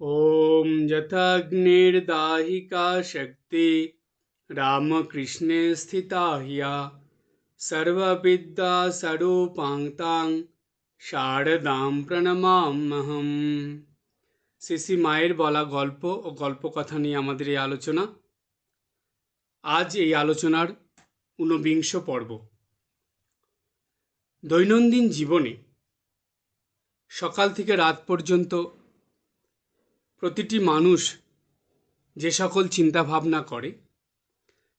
ॐ यथाग्निर्दाहिका शक्ति रामकृष्णे स्थिता ह्या सर्वविद्या स्वरूपाङ्तां শারদাম প্রণমামহম শ্রী মায়ের বলা গল্প ও গল্পকথা নিয়ে আমাদের এই আলোচনা আজ এই আলোচনার ঊনবিংশ পর্ব দৈনন্দিন জীবনে সকাল থেকে রাত পর্যন্ত প্রতিটি মানুষ যে সকল চিন্তাভাবনা করে,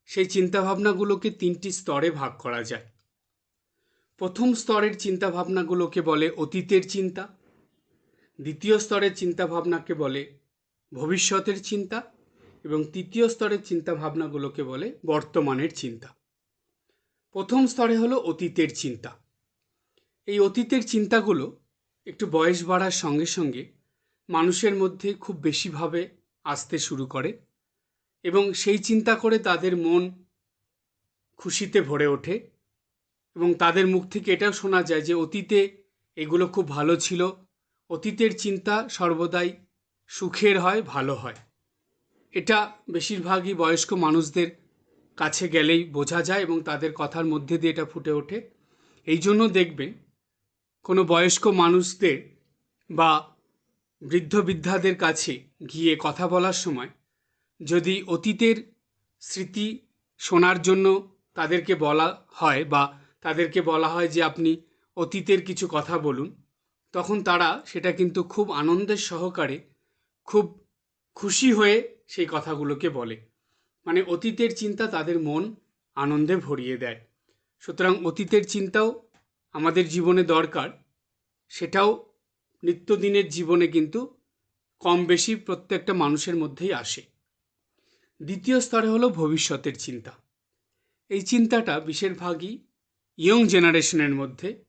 সেই চিন্তাভাবনাগুলোকে তিনটি স্তরে ভাগ করা যায়। প্রথম স্তরের চিন্তাভাবনাগুলোকে বলে অতীতের চিন্তা। দ্বিতীয় স্তরের চিন্তাভাবনাকে বলে ভবিষ্যতের চিন্তা। এবং তৃতীয় স্তরের চিন্তাভাবনাগুলোকে বলে বর্তমানের চিন্তা। প্রথম স্তরে হলো অতীতের চিন্তা। এই অতীতের চিন্তাগুলো একটু বয়স বাড়ার সঙ্গে সঙ্গে মানুষের মধ্যে খুব বেশিভাবে আসতে শুরু করে এবং সেই চিন্তা করে তাদের মন খুশিতে ভরে ওঠে এবং তাদের মুখ থেকে এটাও শোনা যায় যে অতীতে এগুলো খুব ভালো ছিল। অতীতের চিন্তা সর্বদাই সুখের হয়, ভালো হয়। এটা বেশিরভাগই বয়স্ক মানুষদের কাছে গেলেই বোঝা যায় এবং তাদের কথার মধ্যে দিয়ে এটা ফুটে ওঠে। এই জন্য দেখবেন কোনো বয়স্ক মানুষদের বা বৃদ্ধ বৃদ্ধাদের কাছে গিয়ে কথা বলার সময় যদি অতীতের স্মৃতি শোনার জন্য তাদেরকে বলা হয় বা তাদেরকে বলা হয় যে আপনি অতীতের কিছু কথা বলুন, তখন তারা সেটা কিন্তু খুব আনন্দের সহকারে খুব খুশি হয়ে সেই কথাগুলোকে বলে। মানে অতীতের চিন্তা তাদের মন আনন্দে ভরিয়ে দেয়। সুতরাং অতীতের চিন্তাও আমাদের জীবনে দরকার, সেটাও নিত্যদিনের জীবনে কিন্তু কম বেশি প্রত্যেকটা মানুষের মধ্যেই আসে। দ্বিতীয় স্তরে হলো ভবিষ্যতের চিন্তা। এই চিন্তাটা বেশিরভাগই ইয়ং জেনারেশনের মধ্যে,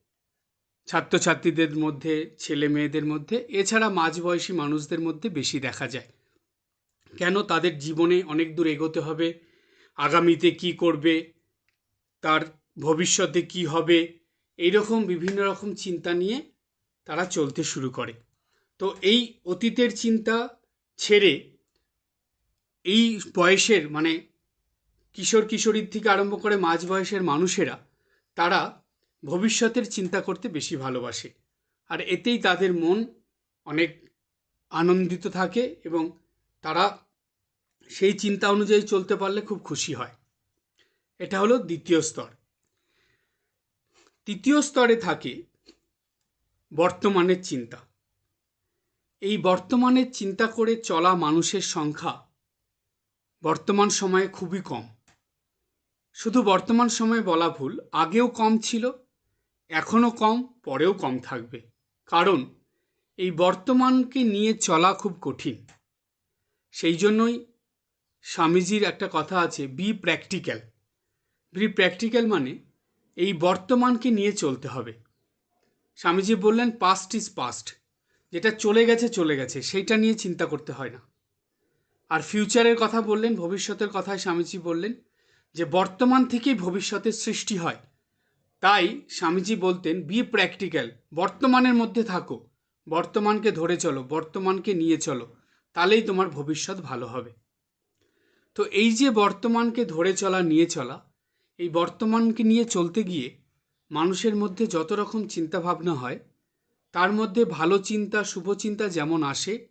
ছাত্রছাত্রীদের মধ্যে, ছেলে মেয়েদের মধ্যে, এছাড়া মাঝবয়সী মানুষদের মধ্যে বেশি দেখা যায়। কেন? তাদের জীবনে অনেক দূর এগোতে হবে, আগামীতে কি করবে, তার ভবিষ্যতে কি হবে, এইরকম বিভিন্ন রকম চিন্তা নিয়ে তারা চলতে শুরু করে। তো এই অতীতের চিন্তা ছেড়ে এই বয়সের মানে কিশোর কিশোরীর থেকে আরম্ভ করে মাঝ বয়সের মানুষেরা, তারা ভবিষ্যতের চিন্তা করতে বেশি ভালোবাসে। আর এতেই তাদের মন অনেক আনন্দিত থাকে এবং তারা সেই চিন্তা অনুযায়ী চলতে পারলে খুব খুশি হয়। এটা হলো দ্বিতীয় স্তর। তৃতীয় স্তরে থাকে বর্তমানের চিন্তা। এই বর্তমানের চিন্তা করে চলা মানুষের সংখ্যা বর্তমান সময়ে খুবই কম। শুধু বর্তমান সময়ে বলা ভুল, আগেও কম ছিল, এখনও কম, পরেও কম থাকবে। কারণ, এই বর্তমানকে নিয়ে চলা খুব কঠিন। সেই জন্যই স্বামীজির একটা কথা আছে বি প্র্যাকটিক্যাল বি প্র্যাকটিক্যাল মানে এই বর্তমানকে নিয়ে চলতে হবে। স্বামীজি বললেন পাস্ট ইজ পাস্ট যেটা চলে গেছে চলে গেছে, সেইটা নিয়ে চিন্তা করতে হয় না। আর ফিউচারের কথা বললেন, ভবিষ্যতের কথায় স্বামীজি বললেন যে, বর্তমান থেকেই ভবিষ্যতের সৃষ্টি হয়। তাই স্বামীজি বলতেন বি প্র্যাকটিক্যাল বর্তমানের মধ্যে থাকো, বর্তমানকে ধরে চলো, বর্তমানকে নিয়ে চলো, তাহলেই তোমার ভবিষ্যৎ ভালো হবে। তো এই যে, বর্তমানকে ধরে চলা, নিয়ে চলা, এই বর্তমানকে নিয়ে চলতে গিয়ে মানুষের মধ্যে যত রকম চিন্তাভাবনা হয়, তার মধ্যে ভালো চিন্তা, শুভ চিন্তা যেমন আসে,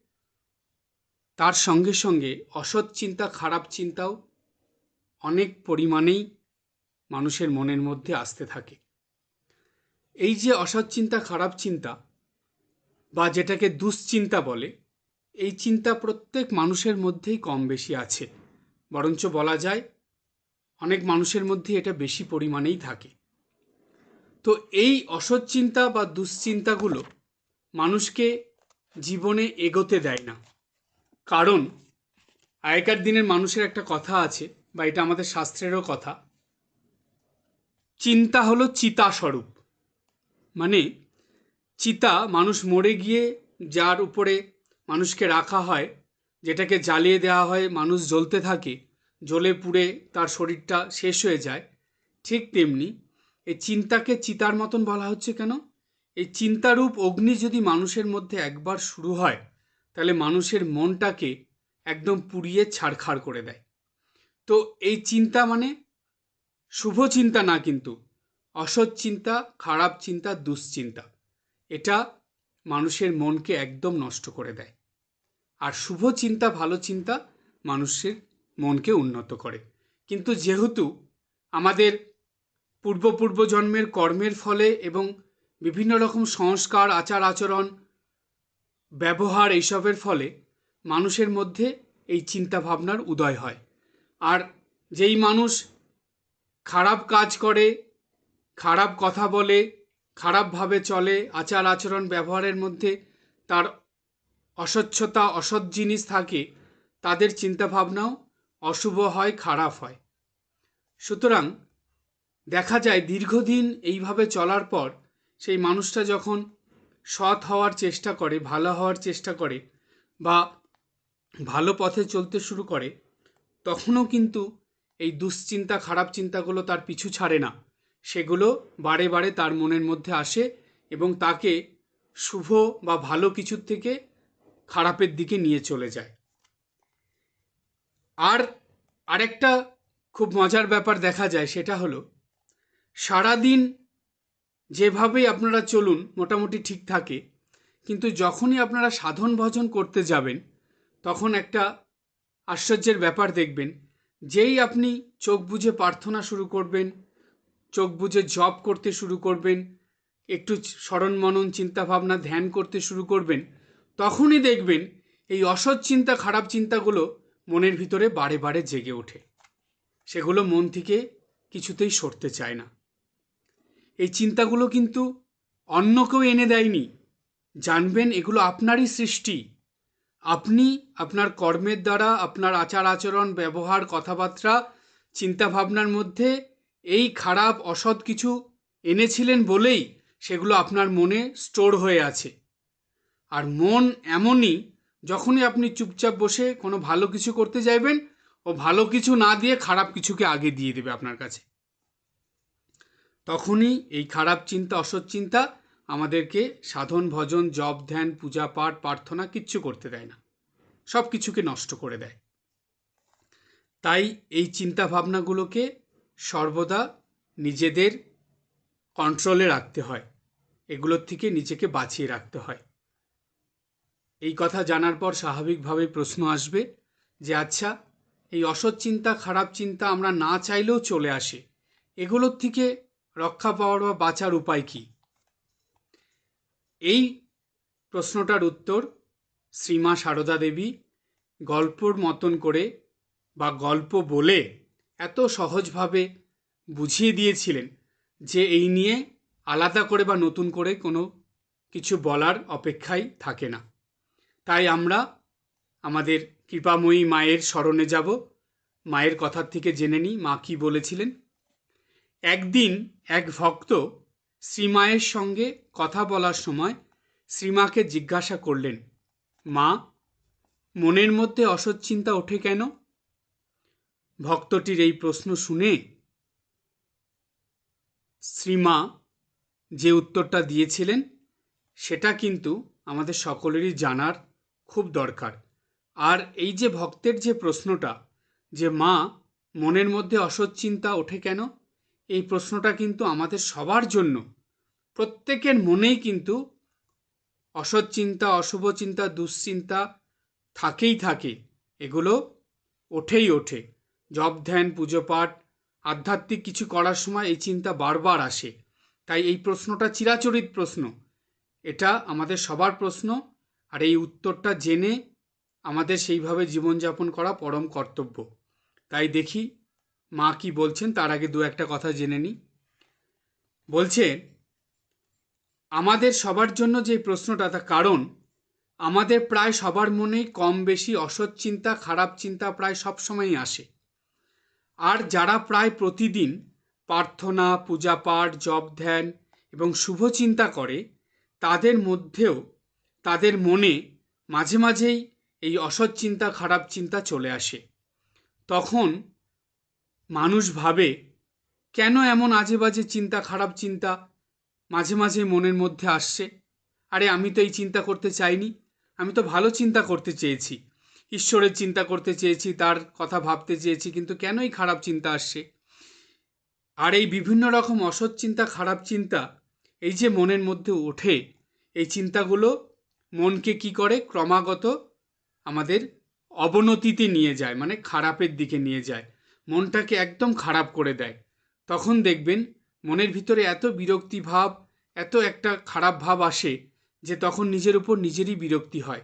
তার সঙ্গে সঙ্গে অসৎ চিন্তা, খারাপ চিন্তাও অনেক পরিমাণেই মানুষের মনের মধ্যে আসতে থাকে। এই যে অসৎ চিন্তা, খারাপ চিন্তা বা যেটাকে দুশ্চিন্তা বলে, এই চিন্তা প্রত্যেক মানুষের মধ্যেই কম বেশি আছে। বরঞ্চ বলা যায়, অনেক মানুষের মধ্যে এটা বেশি পরিমাণেই থাকে। তো এই অসৎ চিন্তা বা দুশ্চিন্তাগুলো মানুষকে জীবনে এগোতে দেয় না। কারণ আগেকার দিনের মানুষের একটা কথা আছে বা এটা আমাদের শাস্ত্রেরও কথা। চিন্তা হলো চিতা স্বরূপ মানে চিতা মানুষ মরে গিয়ে যার উপরে মানুষকে রাখা হয়, যেটাকে জ্বালিয়ে দেওয়া হয়, মানুষ জ্বলতে থাকে, জ্বলে পুড়ে তার শরীরটা শেষ হয়ে যায়, ঠিক তেমনি এই চিন্তাকে চিতার মতন বলা হচ্ছে কেন? এই চিন্তারূপ অগ্নি যদি মানুষের মধ্যে একবার শুরু হয়, তাহলে মানুষের মনটাকে একদম পুড়িয়ে ছাড়খাড় করে দেয়। তো এই চিন্তা মানে শুভ চিন্তা না কিন্তু, অসৎ চিন্তা, খারাপ চিন্তা, দুশ্চিন্তা, এটা মানুষের মনকে একদম নষ্ট করে দেয়। আর শুভ চিন্তা, ভালো চিন্তা মানুষের মনকে উন্নত করে। কিন্তু যেহেতু আমাদের পূর্ব পূর্ব জন্মের কর্মের ফলে এবং বিভিন্ন রকম সংস্কার, আচার, আচরণ, ব্যবহার এইসবের ফলে মানুষের মধ্যে এই চিন্তা ভাবনার উদয় হয়। আর যেই মানুষ খারাপ কাজ করে, খারাপ কথা বলে, খারাপভাবে চলে, আচার, আচরণ, ব্যবহারের মধ্যে তার অস্বচ্ছতা, অসৎ জিনিস থাকে, তাদের চিন্তাভাবনাও অশুভ হয়, খারাপ হয়। সুতরাং দেখা যায় দীর্ঘদিন এইভাবে চলার পর সেই মানুষটা যখন সৎ হওয়ার চেষ্টা করে, ভালো হওয়ার চেষ্টা করে বা ভালো পথে চলতে শুরু করে, তখনও কিন্তু এই দুশ্চিন্তা, খারাপ চিন্তাগুলো তার পিছু ছাড়ে না। সেগুলো বারে বারে তার মনের মধ্যে আসে এবং তাকে শুভ বা ভালো কিছুর থেকে খারাপের দিকে নিয়ে চলে যায়। আর আরেকটা খুব মজার ব্যাপার দেখা যায়, সেটা হলো সারাদিন যেভাবেই আপনারা চলুন, মোটামুটি ঠিক থাকে। কিন্তু যখনই আপনারা সাধন ভজন করতে যাবেন, তখন একটা আশ্চর্যের ব্যাপার দেখবেন। যেই আপনি চোখ বুঝে প্রার্থনা শুরু করবেন, চোখ বুঝে জপ করতে শুরু করবেন, একটু স্মরণ মনন, চিন্তাভাবনা ধ্যান করতে শুরু করবেন, তখনই দেখবেন এই অসৎ চিন্তা, খারাপ চিন্তাগুলো মনের ভিতরে বারে বারে জেগে ওঠে। সেগুলো মন থেকে কিছুতেই সরতে চায় না। এই চিন্তাগুলো কিন্তু অন্য কেউ এনে দেয়নি। জানবেন, এগুলো আপনারই সৃষ্টি। আপনি আপনার কর্মের দ্বারা, আপনার আচার আচরণ, ব্যবহার, কথাবার্তা, চিন্তাভাবনার মধ্যে এই খারাপ, অসৎ কিছু এনেছিলেন বলেই সেগুলো আপনার মনে স্টোর হয়ে আছে। আর মন এমনই, যখনই আপনি চুপচাপ বসে কোনো ভালো কিছু করতে যাইবেন, ও ভালো কিছু না দিয়ে খারাপ কিছুকে আগে দিয়ে দেবে আপনার কাছে। তখনই এই খারাপ চিন্তা, অসৎ চিন্তা আমাদেরকে সাধন, ভজন, জপ, ধ্যান, পূজা, পাঠ, প্রার্থনা কিচ্ছু করতে দেয় না। সব কিছুকে নষ্ট করে দেয়। তাই এই চিন্তা ভাবনাগুলোকে সর্বদা নিজেদের কন্ট্রোলে রাখতে হয়। এগুলোর থেকে নিজেকে বাঁচিয়ে রাখতে হয়। এই কথা জানার পর স্বাভাবিকভাবে প্রশ্ন আসবে যে আচ্ছা এই অসৎ চিন্তা, খারাপ চিন্তা আমরা না চাইলেও চলে আসে। এগুলোর থেকে রক্ষা পাওয়ার বা বাঁচার উপায় কী? এই প্রশ্নটার উত্তর শ্রীমা সারদা দেবী গল্পর মতন করে বা গল্প বলে এত সহজভাবে বুঝিয়ে দিয়েছিলেন যে এই নিয়ে আলাদা করে বা নতুন করে কোনো কিছু বলার অপেক্ষাই থাকে না। তাই আমরা আমাদের কৃপাময়ী মায়ের স্মরণে যাব। মায়ের কথার থেকে জেনে নিই মা কী বলেছিলেন। একদিন এক ভক্ত শ্রীমায়ের সঙ্গে কথা বলার সময় শ্রীমাকে জিজ্ঞাসা করলেন, মা, মনের মধ্যে অসৎ চিন্তা ওঠে কেন? ভক্তটির এই প্রশ্ন শুনে শ্রীমা যে উত্তরটা দিয়েছিলেন, সেটা কিন্তু আমাদের সকলেরই জানার খুব দরকার। আর এই যে ভক্তের যে প্রশ্নটা যে, মা, মনের মধ্যে অসৎ চিন্তা ওঠে কেন? এই প্রশ্নটা কিন্তু আমাদের সবার জন্য। প্রত্যেকের মনেই কিন্তু অসৎ চিন্তা, অশুভ চিন্তা, দুশ্চিন্তা থাকেই থাকে। এগুলো ওঠেই ওঠে। জব ধ্যান, পুজো পাঠ, আধ্যাত্মিক কিছু করার সময় এই চিন্তা বারবার আসে। তাই এই প্রশ্নটা চিরাচরিত প্রশ্ন। এটা আমাদের সবার প্রশ্ন, আর এই উত্তরটা জেনে আমাদের সেইভাবে জীবনযাপন করা পরম কর্তব্য। তাই দেখি মা কি বলছেন? তার আগে দু একটা কথা জেনে নিই বলছে, আমাদের সবার জন্য যে প্রশ্নটা, তার কারণ, আমাদের প্রায় সবার মনেই কম বেশি অসৎ চিন্তা, খারাপ চিন্তা প্রায় সব সবসময়ই আসে। আর যারা প্রায় প্রতিদিন প্রার্থনা পূজা পাঠ জপ ধ্যান এবং শুভ চিন্তা করে, তাদের মধ্যেও, তাদের মনে মাঝে মাঝেই এই অসৎ চিন্তা, খারাপ চিন্তা চলে আসে। তখন মানুষ ভাবে, কেন এমন আজে বাজে চিন্তা, খারাপ চিন্তা মাঝে মাঝে মনের মধ্যে আসছে? আরে, আমি তো এই চিন্তা করতে চাইনি। আমি তো ভালো চিন্তা করতে চেয়েছি। ঈশ্বরের চিন্তা করতে চেয়েছি, তার কথা ভাবতে চেয়েছি, কিন্তু কেনই খারাপ চিন্তা আসছে? আর এই বিভিন্ন রকম অসৎ চিন্তা, খারাপ চিন্তা, এই যে মনের মধ্যে ওঠে, এই চিন্তাগুলো মনকে কি করে? ক্রমাগত আমাদের অবনতিতে নিয়ে যায় মানে খারাপের দিকে নিয়ে যায়। মনটাকে একদম খারাপ করে দেয়। তখন দেখবেন মনের ভিতরে এত বিরক্তি ভাব, এত একটা খারাপ ভাব আসে যে তখন নিজের উপর নিজেরই বিরক্তি হয়।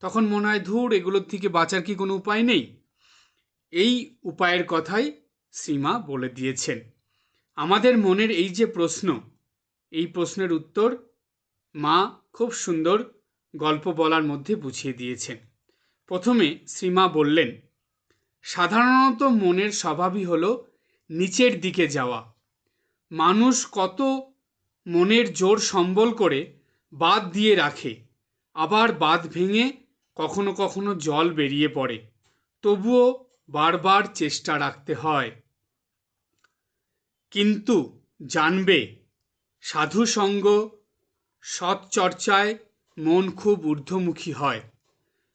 তখন মনে হয়, ধূর, এগুলোর থেকে বাঁচার কি কোনো উপায় নেই? এই উপায়ের কথাই শ্রীমা বলে দিয়েছেন। আমাদের মনের এই যে প্রশ্ন, এই প্রশ্নের উত্তর মা খুব সুন্দর গল্প বলার মধ্যে বুঝিয়ে দিয়েছেন। প্রথমে শ্রীমা বললেন সাধারণত মনের স্বভাবই হল নিচের দিকে যাওয়া। মানুষ কত মনের জোর সম্বল করে বাঁধ দিয়ে রাখে, আবার বাঁধ ভেঙে কখনো কখনো জল বেরিয়ে পড়ে। তবুও বারবার চেষ্টা রাখতে হয়। কিন্তু জানবে সাধু সঙ্গ সৎ চর্চায় মন খুব ঊর্ধ্বমুখী হয়।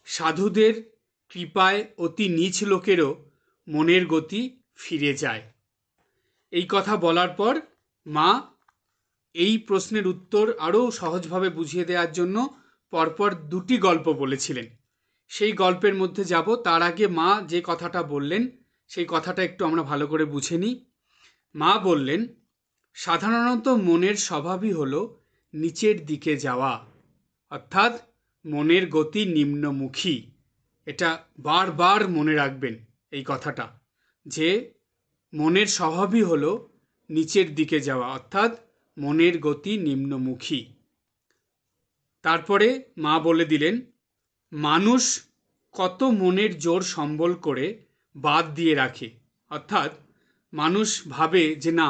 সাধুদের কৃপায় অতি নীচ লোকেরও মনের গতি ফিরে যায়। এই কথা বলার পর মা এই প্রশ্নের উত্তর আরও সহজভাবে বুঝিয়ে দেওয়ার জন্য পরপর দুটি গল্প বলেছিলেন। সেই গল্পের মধ্যে যাব, তার আগে মা যে কথাটা বললেন, সেই কথাটা একটু আমরা ভালো করে বুঝে নিই। মা বললেন, সাধারণত মনের স্বভাবই হল নিচের দিকে যাওয়া, অর্থাৎ মনের গতি নিম্নমুখী। এটা বারবার মনে রাখবেন এই কথাটা, যে মনের স্বভাবই হলো নিচের দিকে যাওয়া, অর্থাৎ মনের গতি নিম্নমুখী। তারপরে মা বলে দিলেন, মানুষ কত মনের জোর সম্বল করে বাদ দিয়ে রাখে। অর্থাৎ মানুষ ভাবে যে, না,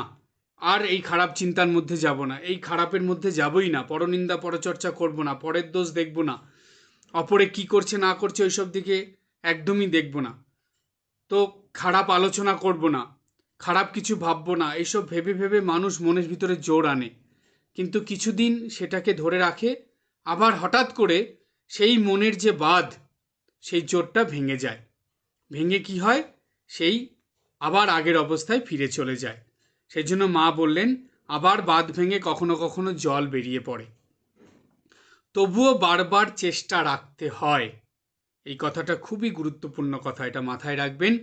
আর এই খারাপ চিন্তার মধ্যে যাব না, এই খারাপের মধ্যে যাবই না, পরনিন্দা, পরচর্চা করব না, পরের দোষ দেখব না। অপরে কি করছে, না করছে, ওইসব দিকে একদমই দেখব না। তো খারাপ আলোচনা করব না, খারাপ কিছু ভাববো না, এইসব ভেবে ভেবে মানুষ মনের ভিতরে জোর আনে। কিন্তু কিছুদিন সেটাকে ধরে রাখে, আবার হঠাৎ করে সেই মনের যে বাঁধ, সেই জোরটা ভেঙে যায়। ভেঙে কি হয়? সেই আবার আগের অবস্থায় ফিরে চলে যায়। সেই জন্য মা বললেন, আবার বাঁধ ভেঙে কখনো কখনো জল বেরিয়ে পড়ে। তবুও বারবার চেষ্টা রাখতে হয়। এই কথাটা খুবই গুরুত্বপূর্ণ কথা, এটা মাথায় রাখবেন।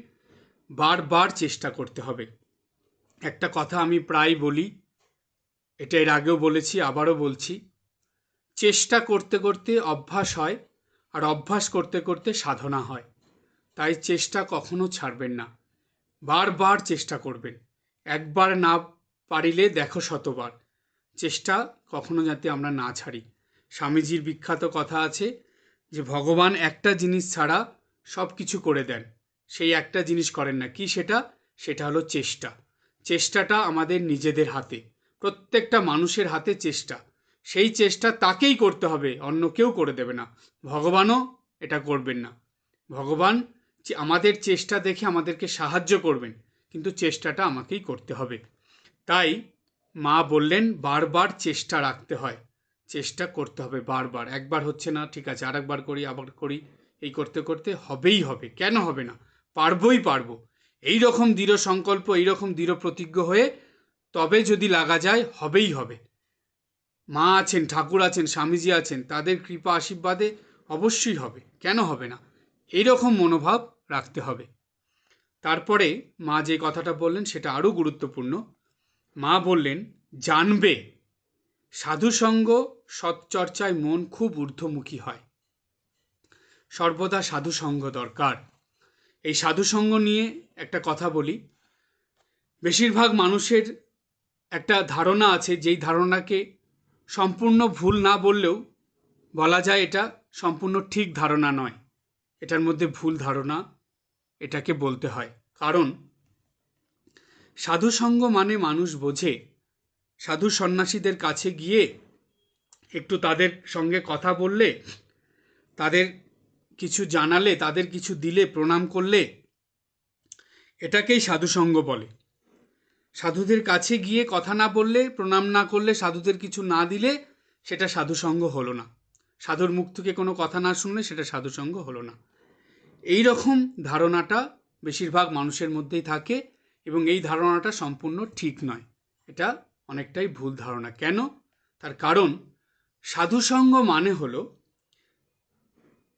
বারবার চেষ্টা করতে হবে। একটা কথা আমি প্রায় বলি, এটা এর আগেও বলেছি, আবারও বলছি। চেষ্টা করতে করতে অভ্যাস হয় আর অভ্যাস করতে করতে সাধনা হয়। তাই চেষ্টা কখনো ছাড়বেন না। বারবার চেষ্টা করবেন। একবার না পারিলে দেখো শতবার। চেষ্টা কখনো যাতে আমরা না ছাড়ি। স্বামীজির বিখ্যাত কথা আছে যে, ভগবান একটা জিনিস ছাড়া সব কিছু করে দেন। সেই একটা জিনিস করেন না। কি সেটা? সেটা হলো চেষ্টা। চেষ্টাটা আমাদের নিজেদের হাতে। প্রত্যেকটা মানুষের হাতে চেষ্টা। সেই চেষ্টা তাকেই করতে হবে, অন্য কেউ করে দেবে না। ভগবানও এটা করবেন না। ভগবান আমাদের চেষ্টা দেখে আমাদেরকে সাহায্য করবেন, কিন্তু চেষ্টাটা আমাকেই করতে হবে। তাই মা বললেন, বারবার চেষ্টা রাখতে হয়। চেষ্টা করতে হবে বারবার। একবার হচ্ছে না, ঠিক আছে, আরেকবার করি, আবার করি, এই করতে করতে হবেই হবে। কেন হবে না? পারবই পারব। এই রকম দৃঢ় সংকল্প, এই রকম দৃঢ় প্রতিজ্ঞ হয়ে তবে যদি লাগা যায়, হবেই হবে। মা আছেন, ঠাকুর আছেন, স্বামীজি আছেন, তাদের কৃপা আশীর্বাদে অবশ্যই হবে। কেন হবে না? এই রকম মনোভাব রাখতে হবে। তারপরে মা যে কথাটা বললেন, সেটা আরও গুরুত্বপূর্ণ। মা বললেন, জানবে সাধুসঙ্গ সৎচর্চায় মন খুব ঊর্ধ্বমুখী হয়। সর্বদা সাধুসঙ্গ দরকার। এই সাধুসঙ্গ নিয়ে একটা কথা বলি। বেশিরভাগ মানুষের একটা ধারণা আছে, যেই ধারণাকে সম্পূর্ণ ভুল না বললেও বলা যায় এটা সম্পূর্ণ ঠিক ধারণা নয়। এটার মধ্যে ভুল ধারণা এটাকে বলতে হয়। কারণ সাধুসঙ্গ মানে মানুষ বোঝে সাধু সন্ন্যাসীদের কাছে গিয়ে একটু তাদের সঙ্গে কথা বললে, তাদের কিছু জানালে, তাদের কিছু দিলে, প্রণাম করলে, এটাকেই সাধুসঙ্গ বলে। সাধুদের কাছে গিয়ে কথা না বললে, প্রণাম না করলে, সাধুদের কিছু না দিলে, সেটা সাধুসঙ্গ হলো না। সাধুর মুখ থেকে কোনো কথা না শুনলে, সেটা সাধুসঙ্গ হলো না। এই রকম ধারণাটা বেশিরভাগ মানুষের মধ্যেই থাকে এবং এই ধারণাটা সম্পূর্ণ ঠিক নয়। এটা অনেকটাই ভুল ধারণা। কেন? তার কারণ, সাধুসঙ্গ মানে হলো,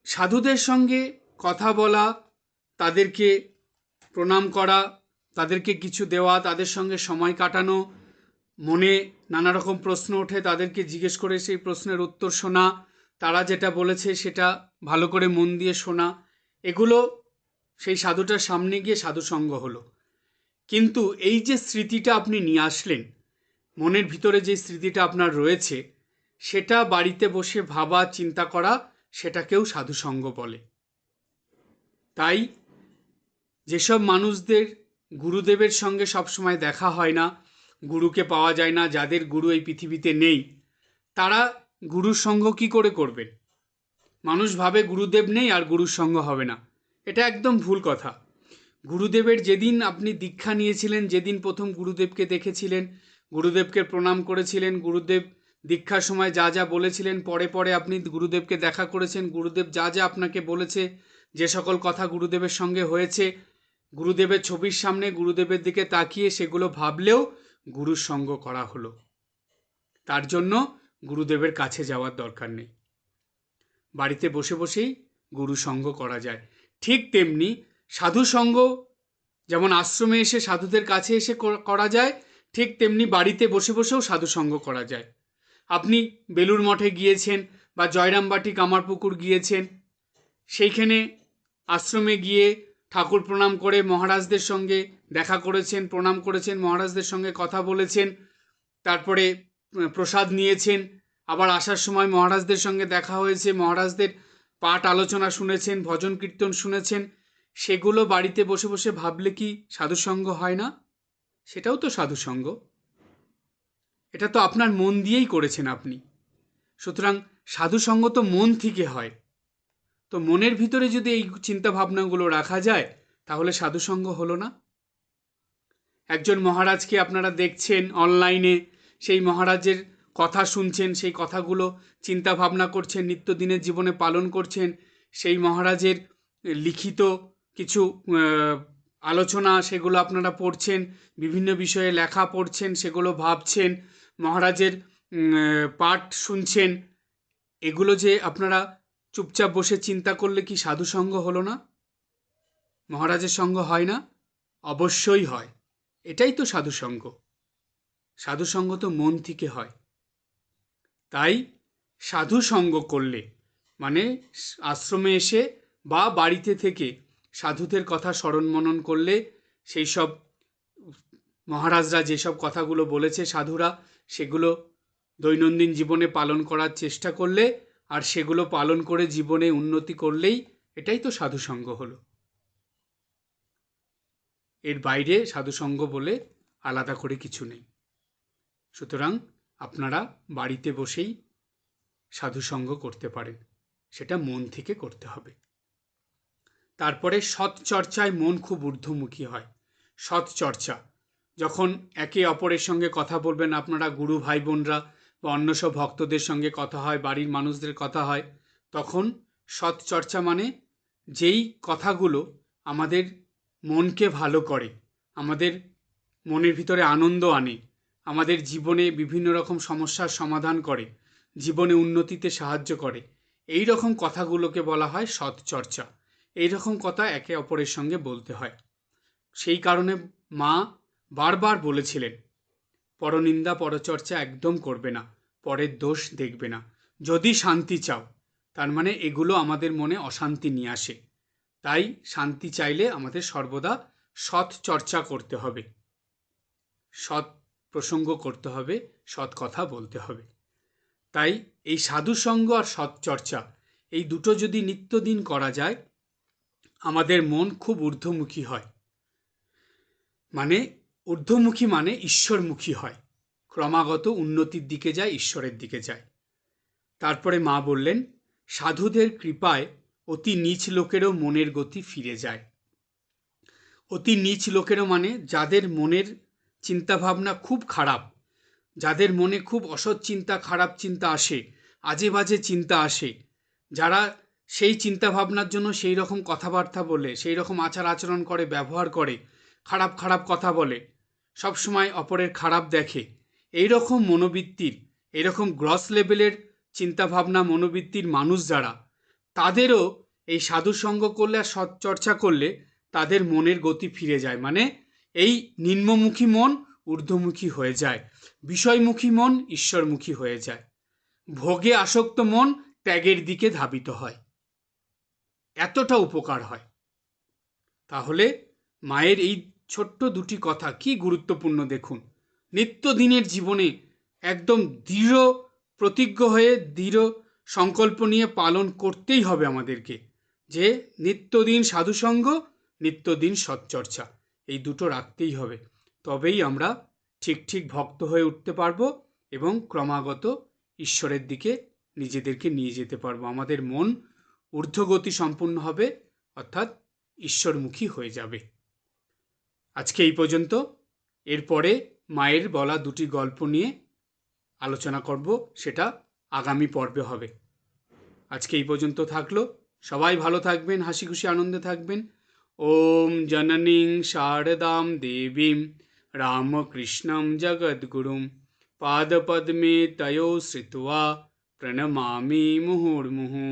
সাধুদের সঙ্গে কথা বলা, তাদেরকে প্রণাম করা, তাদেরকে কিছু দেওয়া, তাদের সঙ্গে সময় কাটানো, মনে নানা রকম প্রশ্ন ওঠে, তাদেরকে জিজ্ঞেস করে সেই প্রশ্নের উত্তর শোনা, তারা যেটা বলেছে সেটা ভালো করে মন দিয়ে শোনা, এগুলো সেই সাধুটার সামনে গিয়ে সাধুসঙ্গ হলো। কিন্তু এই যে স্মৃতিটা আপনি নিয়ে আসলেন মনের ভিতরে যে স্মৃতিটা আপনার রয়েছে, সেটা বাড়িতে বসে ভাবা, চিন্তা করা, সেটাকেও সাধুসঙ্গ বলে। তাই যেসব মানুষদের গুরুদেবের সঙ্গে সবসময় দেখা হয় না, গুরুকে পাওয়া যায় না, যাদের গুরু এই পৃথিবীতে নেই, তারা গুরুর সঙ্গ কি করে করবেন? মানুষ ভাবে গুরুদেব নেই আর গুরুর সঙ্গ হবে না। এটা একদম ভুল কথা। গুরুদেবের যেদিন আপনি দীক্ষা নিয়েছিলেন, যেদিন প্রথম গুরুদেবকে দেখেছিলেন গুরুদেবকে প্রণাম করেছিলেন। গুরুদেব দীক্ষার সময় যা যা বলেছিলেন, পরে পরে আপনি গুরুদেবকে দেখা করেছেন। গুরুদেব যা যা আপনাকে বলেছে, যে সকল কথা গুরুদেবের সঙ্গে হয়েছে, গুরুদেবের ছবির সামনে গুরুদেবের দিকে তাকিয়ে সেগুলো ভাবলেও গুরুর সঙ্গ করা হলো। তার জন্য গুরুদেবের কাছে যাওয়ার দরকার নেই। বাড়িতে বসে বসেই গুরু সঙ্গ করা যায়। ঠিক তেমনি সাধু সঙ্গ যেমন আশ্রমে এসে সাধুদের কাছে এসে করা যায় ঠিক তেমনি বাড়িতে বসে বসেও সাধুসঙ্গ করা যায়। আপনি বেলুর মঠে গিয়েছেন বা জয়রামবাটি কামারপুকুর গিয়েছেন, সেইখানে আশ্রমে গিয়ে ঠাকুর প্রণাম করে মহারাজদের সঙ্গে দেখা করেছেন, প্রণাম করেছেন, মহারাজদের সঙ্গে কথা বলেছেন, তারপরে প্রসাদ নিয়েছেন, আবার আসার সময় মহারাজদের সঙ্গে দেখা হয়েছে, মহারাজদের পাঠ আলোচনা শুনেছেন, ভজন কীর্তন শুনেছেন, সেগুলো বাড়িতে বসে বসে ভাবলে কি সাধুসঙ্গ হয় না? সেটাও তো সাধুসঙ্গ। এটা তো আপনার মন দিয়েই করেছেন আপনি। সুতরাং সাধুসঙ্গ তো মন থেকে হয়। তো মনের ভিতরে যদি এই চিন্তা ভাবনাগুলো রাখা যায়, তাহলে সাধুসঙ্গ হলো না। একজন মহারাজকে আপনারা দেখছেন অনলাইনে, সেই মহারাজের কথা শুনছেন, সেই কথাগুলো চিন্তা ভাবনা করছেন, নিত্যদিনের জীবনে পালন করছেন, সেই মহারাজের লিখিত কিছু আলোচনা, সেগুলো আপনারা পড়ছেন, বিভিন্ন বিষয়ে লেখা পড়ছেন, সেগুলো ভাবছেন, মহারাজের পাঠ শুনছেন, এগুলো যে আপনারা চুপচাপ বসে চিন্তা করলে কি সাধুসঙ্গ হলো না? মহারাজের সঙ্গ হয় না? অবশ্যই হয়। এটাই তো সাধুসঙ্গ সাধুসঙ্গ তো মন থেকে হয়। তাই সাধুসঙ্গ করলে মানে আশ্রমে এসে বা বাড়িতে থেকে সাধুদের কথা স্মরণ মনন করলে সেই সব মহারাজরা যেসব কথাগুলো বলেছে সাধুরা, সেগুলো দৈনন্দিন জীবনে পালন করার চেষ্টা করলে আর সেগুলো পালন করে জীবনে উন্নতি করলেই এটাই তো সাধুসঙ্গ হলো। এর বাইরে সাধুসঙ্গ বলে আলাদা করে কিছু নেই। সুতরাং আপনারা বাড়িতে বসেই সাধুসঙ্গ করতে পারেন, সেটা মন থেকে করতে হবে। তারপরে সৎ চর্চায় মন খুব ঊর্ধ্বমুখী হয়। সৎ চর্চা যখন একে অপরের সঙ্গে কথা বলবেন আপনারা, গুরু ভাই বোনরা বা অন্য সব ভক্তদের সঙ্গে কথা হয়, বাড়ির মানুষদের কথা হয়, তখন সৎ চর্চা মানে যেই কথাগুলো আমাদের মনকে ভালো করে, আমাদের মনের ভিতরে আনন্দ আনে, আমাদের জীবনে বিভিন্ন রকম সমস্যার সমাধান করে, জীবনে উন্নতিতে সাহায্য করে, এই রকম কথাগুলোকে বলা হয় সৎ চর্চা এই রকম কথা একে অপরের সঙ্গে বলতে হয়। সেই কারণে মা বারবার বলেছিলেন, পরনিন্দা, পরচর্চা একদম করবে না, পরের দোষ দেখবে না। যদি শান্তি চাও, তার মানে এগুলো আমাদের মনে অশান্তি নিয়ে আসে। তাই শান্তি চাইলে আমাদের সর্বদা সৎ চর্চা করতে হবে। সৎ প্রসঙ্গ করতে হবে, সৎ কথা বলতে হবে। তাই এই সাধুসঙ্গ আর সৎ চর্চা, এই দুটো যদি নিত্যদিন করা যায় আমাদের মন খুব ঊর্ধ্বমুখী হয়। মানে ঊর্ধ্বমুখী মানে ঈশ্বরমুখী হয়। ক্রমাগত উন্নতির দিকে যায়, ঈশ্বরের দিকে যায়। তারপরে মা বললেন, সাধুদের কৃপায় অতি নিচ লোকেরও মনের গতি ফিরে যায়। অতি নিচ লোকেরও মানে যাদের মনের চিন্তাভাবনা খুব খারাপ, যাদের মনে খুব অসৎ চিন্তা, খারাপ চিন্তা আসে আজে বাজে চিন্তা আসে, যারা সেই চিন্তা ভাবনার জন্য সেই রকম কথাবার্তা বলে, সেই রকম আচার আচরণ করে, ব্যবহার করে, খারাপ খারাপ কথা বলে, সবসময় অপরের খারাপ দেখে, এই রকম মনোবৃত্তির এরকম গ্রস লেভেলের চিন্তাভাবনা, মনোবৃত্তির মানুষ যারা, তাদেরও এই সাধুসঙ্গ করলে আর সৎ চর্চা করলে তাদের মনের গতি ফিরে যায়। মানে এই নিম্নমুখী মন ঊর্ধ্বমুখী হয়ে যায়, বিষয়মুখী মন ঈশ্বরমুখী হয়ে যায়। ভোগে আসক্ত মন ত্যাগের দিকে ধাবিত হয়। এতটা উপকার হয়। তাহলে মায়ের এই ছোট্ট দুটি কথা কি গুরুত্বপূর্ণ দেখুন। নিত্যদিনের জীবনে একদম দৃঢ় প্রতিজ্ঞ হয়ে দৃঢ় সংকল্প নিয়ে পালন করতেই হবে আমাদেরকে যে নিত্যদিন সাধুসঙ্গ, নিত্যদিন সৎচর্চা, এই দুটো রাখতেই হবে। তবেই আমরা ঠিক ঠিক ভক্ত হয়ে উঠতে পারব এবং ক্রমাগত ঈশ্বরের দিকে নিজেদেরকে নিয়ে যেতে পারব। আমাদের মন ঊর্ধ্বগতি সম্পূর্ণ হবে, অর্থাৎ ঈশ্বরমুখী হয়ে যাবে। আজকে এই পর্যন্ত। এরপরে মায়ের বলা দুটি গল্প নিয়ে আলোচনা করব, সেটা আগামী পর্বে হবে। আজকে এই পর্যন্ত থাকল। সবাই ভালো থাকবেন হাসি খুশি আনন্দে থাকবেন। ওম জননীং শারদাম দেবীম রামকৃষ্ণম জগদ্গুরুম পাদপদ্মে তয়ো শ্রিত্বা প্রণমামি মুহুর্মুহু।